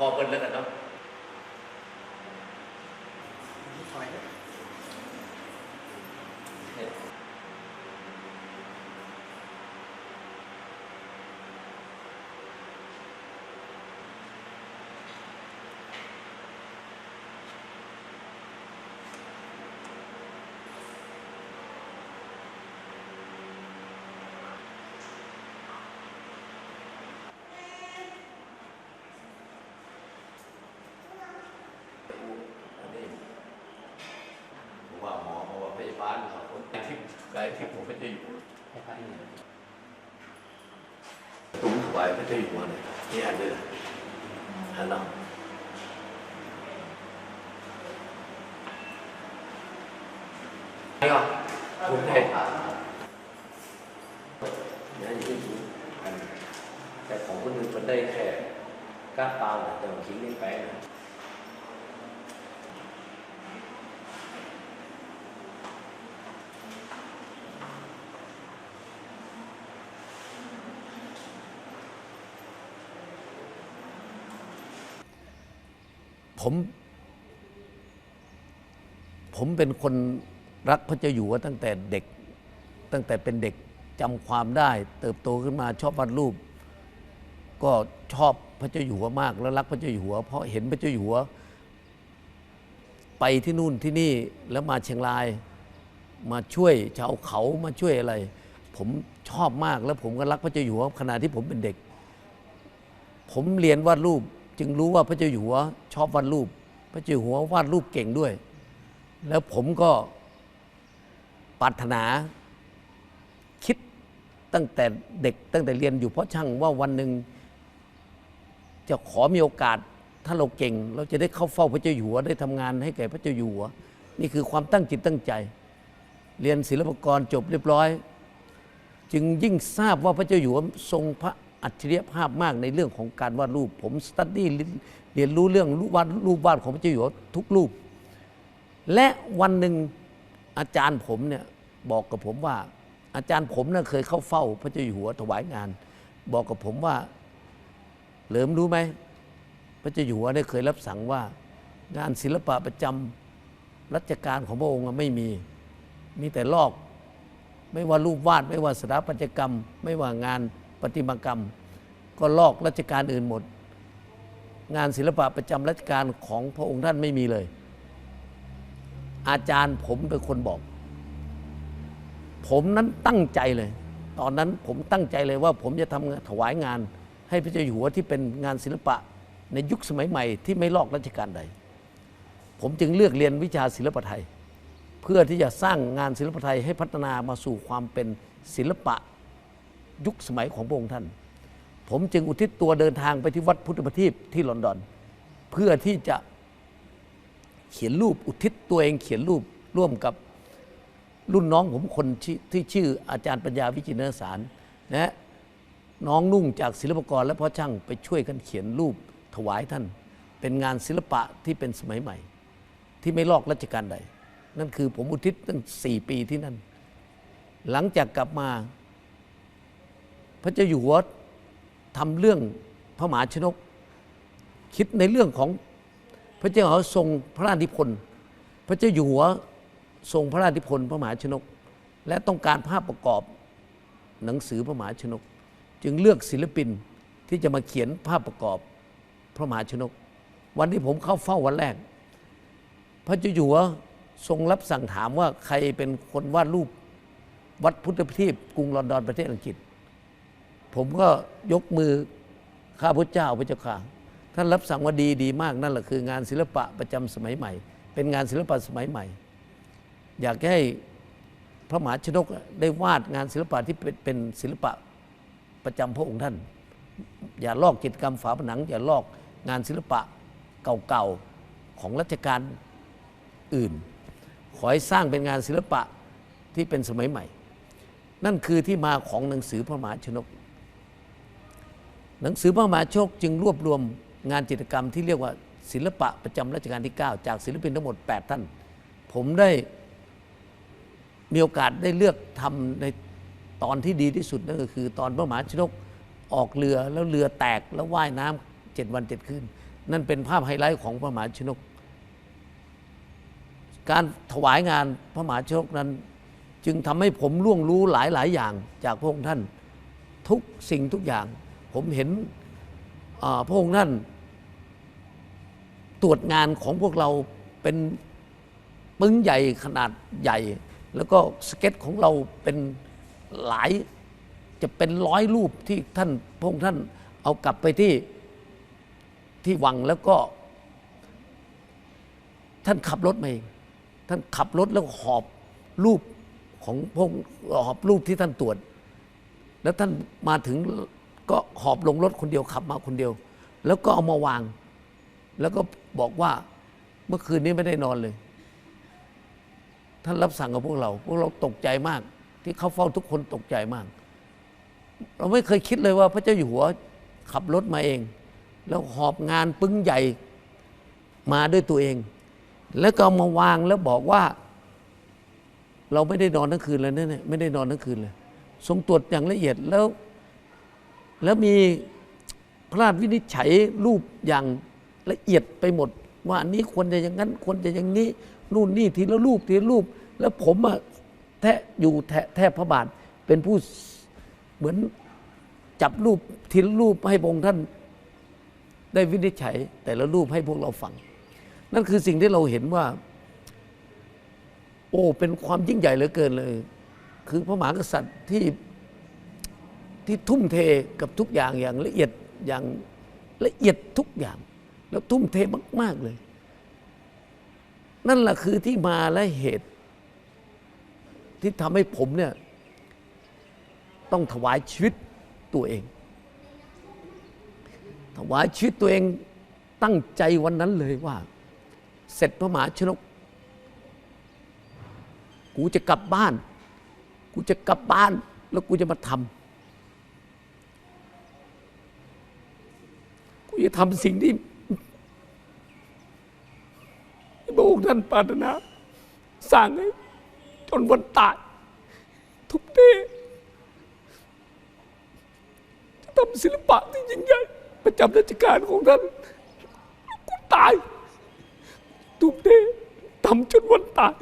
พอเปิดแล้วกันเนาะ พราะว่าพยาบาลเขาคนไกลที่ไกลที่ผมไม่ได้อยู่ให้พักหนึ่งตุ้มถวายพระเจ้าอยู่หัวเนี่ยนี่อันเดียวอันนั้นนี่ก็คุณเทพเนี่ยอยู่ที่อันแต่ของคนอื่นมันได้แค่ก้านเปล่าแต่ของชิ้นนี้แป้ง ผม ผมเป็นคนรักพระเจ้าอยู่หัวตั้งแต่เด็ก ตั้งแต่เป็นเด็กจำความได้ เติบโตขึ้นมาชอบวาดรูป ก็ชอบพระเจ้าอยู่หัวมาก แล้วรักพระเจ้าอยู่หัว เพราะเห็นพระเจ้าอยู่หัว ไปที่นู่นที่นี่แล้วมาเชียงราย มาช่วยชาวเขามาช่วยอะไร ผมชอบมากแล้วผมก็รักพระเจ้าอยู่หัวขณะที่ผมเป็นเด็ก ผมเรียนวาดรูป จึงรู้ว่าพระเจ้าอยู่หัวชอบวาดรูป พระเจ้าอยู่หัววาดรูปเก่งด้วย แล้วผมก็ปรารถนาคิดตั้งแต่เด็กตั้งแต่เรียนอยู่เพราะช่างว่าวันหนึ่งจะขอมีโอกาสถ้าเราเก่ง เราจะได้เข้าเฝ้าพระเจ้าอยู่หัวได้ทำงานให้แก่พระเจ้าอยู่หัว นี่คือความตั้งจิตตั้งใจ เรียนศิลปกรจบเรียบร้อย จึงยิ่งทราบว่าพระเจ้าอยู่หัวทรงพระ อัจฉริยภาพมากในเรื่องของการวาดรูป ผมสตัดดี้เรียนรู้เรื่องรูปวาดรูปวาดของพระเจ้าอยู่หัวทุกรูป และวันหนึ่งอาจารย์ผมเนี่ยบอกกับผมว่า อาจารย์ผมเน่ะเคยเข้าเฝ้าพระเจ้าอยู่หัวถวายงาน บอกกับผมว่าเหลิมรู้ไหมพระเจ้าอยู่หัวได้เคยรับสั่งว่างานศิลปะประจำรัชกาลของพระองค์ไม่มี มีแต่ลอก ไม่ว่ารูปวาด ไม่ว่าสถาปัตยกรรม ไม่ว่างาน ประติมากรรม ก็ลอกรัชกาลอื่นหมด งานศิลปะประจำรัชกาลของพระองค์ท่านไม่มีเลย อาจารย์ผมเป็นคนบอก ผมนั้นตั้งใจเลย ตอนนั้นผมตั้งใจเลยว่าผมจะทำถวายงาน ให้พระเจ้าอยู่หัวที่เป็นงานศิลปะในยุคสมัยใหม่ที่ไม่ลอกรัชกาลใด ผมจึงเลือกเรียนวิชาศิลปะไทย เพื่อที่จะสร้างงานศิลปะไทยให้พัฒนามาสู่ความเป็นศิลปะ ยุคสมัยของพระองค์ท่าน ผมจึงอุทิศตัวเดินทางไปที่วัดพุทธประทีปที่ลอนดอน เพื่อที่จะเขียนรูปอุทิศตัวเองเขียนรูปร่วมกับรุ่นน้องผมคนที่ที่ชื่ออาจารย์ปัญญาวิจิตรเนสารนะน้องนุ่งจากศิลปกรและพ่อช่างไปช่วยกันเขียนรูปถวายท่าน เป็นงานศิลปะที่เป็นสมัยใหม่ ที่ไม่ลอกรัชกาลใด นั่นคือผมอุทิศตั้งสี่ปีที่นั่น หลังจากกลับมา พระเจ้าอยู่หัวทำเรื่องพระมหาชนก คิดในเรื่องของพระเจ้าอยู่หัวทรงพระราชนิพนธ์พระเจ้าอยู่หัวทรงพระราชนิพนธ์พระมหาชนก และต้องการภาพประกอบหนังสือพระมหาชนก จึงเลือกศิลปินที่จะมาเขียนภาพประกอบพระมหาชนก วันที่ผมเข้าเฝ้าวันแรก พระเจ้าอยู่หัวทรงรับสั่งถามว่าใครเป็นคนวาดรูปวัดพุทธประทีปกรุงลอนดอนประเทศอังกฤษ ผมก็ยกมือข้าพระเจ้าพระเจ้าค่ะท่านรับสั่งว่าดีดีมากนั่นแหละคืองานศิลปะประจำสมัยใหม่ เป็นงานศิลปะสมัยใหม่ อยากให้พระมหาชนกได้วาดงานศิลปะที่เป็นศิลปะประจำพระองค์ท่าน อย่าลอกจิตรกรรมฝาผนัง อย่าลอกงานศิลปะเก่าๆของรัชกาลอื่น ขอให้สร้างเป็นงานศิลปะที่เป็นสมัยใหม่ นั่นคือที่มาของหนังสือพระมหาชนก หนังสือพระมหาโชนกจึงรวบรวมงานจิตรกรรมที่เรียกว่าศิลปะประจำรัชกาลที่ 9 จากศิลปินทั้งหมด 8 ท่าน ผมได้มีโอกาสได้เลือกทำในตอนที่ดีที่สุดนั่นก็คือ ตอนพระมหาชนกออกเรือแล้วเรือแตกแล้วว่ายน้ำเจ็ดวันเจ็ดคืน นั่นเป็นภาพไฮไลท์ของพระมหาชนก การถวายงานพระมหาชนกนั้น จึงทำให้ผมล่วงรู้หลายหลายๆอย่างจากพระองค์ท่านทุกสิ่งทุกอย่าง ผมเห็นพระองค์ท่านตรวจงานของพวกเราเป็นปึ้งใหญ่ขนาดใหญ่ แล้วก็สเก็ตของเราเป็นหลายจะเป็นร้อยรูปที่ท่านพระองค์ท่านเอากลับไปที่ที่วังแล้วก็ ท่านขับรถมาเองท่านขับรถแล้วหอบรูปของพระองหอบรูปที่ท่านตรวจ แล้วท่านมาถึง ก็หอบลงรถคนเดียวขับมาคนเดียว แล้วก็เอามาวาง แล้วก็บอกว่าเมื่อคืนนี้ไม่ได้นอนเลย ท่านรับสั่งกับพวกเรา พวกเราตกใจมาก ที่เขาเฝ้าทุกคนตกใจมาก เราไม่เคยคิดเลยว่าพระเจ้าอยู่หัวขับรถมาเอง แล้วหอบงานปึ้งใหญ่มาด้วยตัวเอง แล้วก็มาวางแล้วบอกว่า เราไม่ได้นอนทั้งคืนเลยเนี่ยไม่ได้นอนทั้งคืนเลยทรงตรวจอย่างละเอียดแล้ว แล้วมีพระราชวินิจฉัยรูปอย่างละเอียดไปหมด ว่าอันนี้ควรจะอย่างนั้นควรจะอย่างนี้นู่นนี่ทีละรูปทีละรูป แล้วผมอะแทะอยู่แทะแทบพระบาทเป็นผู้เหมือนจับรูปทีละรูปให้พระองค์ท่านได้วินิจฉัย แต่ละรูปให้พวกเราฟัง นั่นคือสิ่งที่เราเห็นว่า โอ้เป็นความยิ่งใหญ่เหลือเกินเลย คือพระมหากษัตริย์ที่ ที่ทุ่มเทกับทุกอย่างอย่างละเอียดอย่างละเอียดทุกอย่าง แล้วทุ่มเทมาก ๆ เลย นั่นแหละคือที่มาและเหตุ ที่ทำให้ผมเนี่ยต้องถวายชีวิตตัวเอง ถวายชีวิตตัวเองตั้งใจวันนั้นเลยว่า เสร็จพระมหาชนก กูจะกลับบ้าน กูจะกลับบ้านแล้วกูจะมาทำ จะทำสิ่งที่ที่พระองค์ท่านปรารถนาสร้างให้จนวันตายทุกเทจะทำศิลปะที่ยิ่งใหญ่ประจำราชการของท่านกูตายทุกเททำจนวันตาย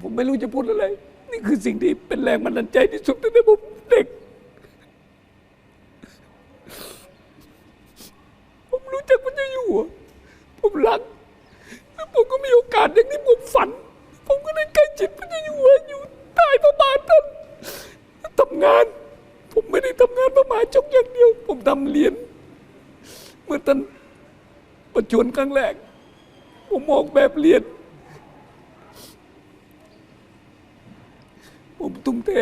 ผมไม่รู้จะพูดอะไร นี่คือสิ่งที่เป็นแรงบันดาลใจที่สุดตั้งแต่ผมเด็ก ผมรู้จักพระเจ้าอยู่หัวผมรักแล้วผมก็มีโอกาสอย่างที่ผมฝัน ผมก็ได้ใกล้ชิดพระเจ้าอยู่หัวอยู่ใต้พระบาทท่านทำงาน ผมไม่ได้ทำงานพระมหาชกอย่างเดียว ผมทำเรียนเมื่อท่านประชวรครั้งแรกผมออกแบบเรียน ผมทุ่มเท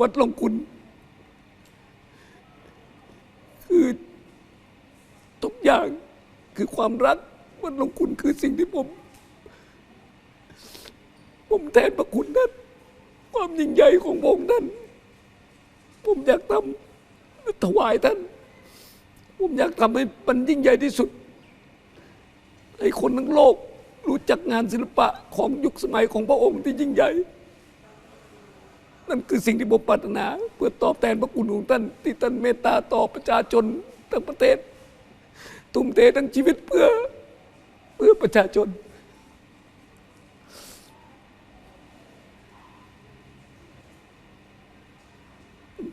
วัดหลวงคุณ คือทุกอย่างคือความรัก วัดหลวงคุณคือสิ่งที่ผม ผมแทนพระคุณท่านความยิ่งใหญ่ของพระองค์ท่านผมอยากทำถวายท่าน ผมอยากทำให้มันยิ่งใหญ่ที่สุด ให้คนทั้งโลก รู้จักงานศิลปะของยุคสมัยของพระองค์ที่ยิ่งใหญ่ นั่นคือสิ่งที่ผมปรารถนา เพื่อตอบแทนพระคุณของท่านที่ท่านเมตตาต่อประชาชนทั้งประเทศ ทุ่มเททั้งชีวิตเพื่อเพื่อประชาชน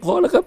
พอแล้วครับ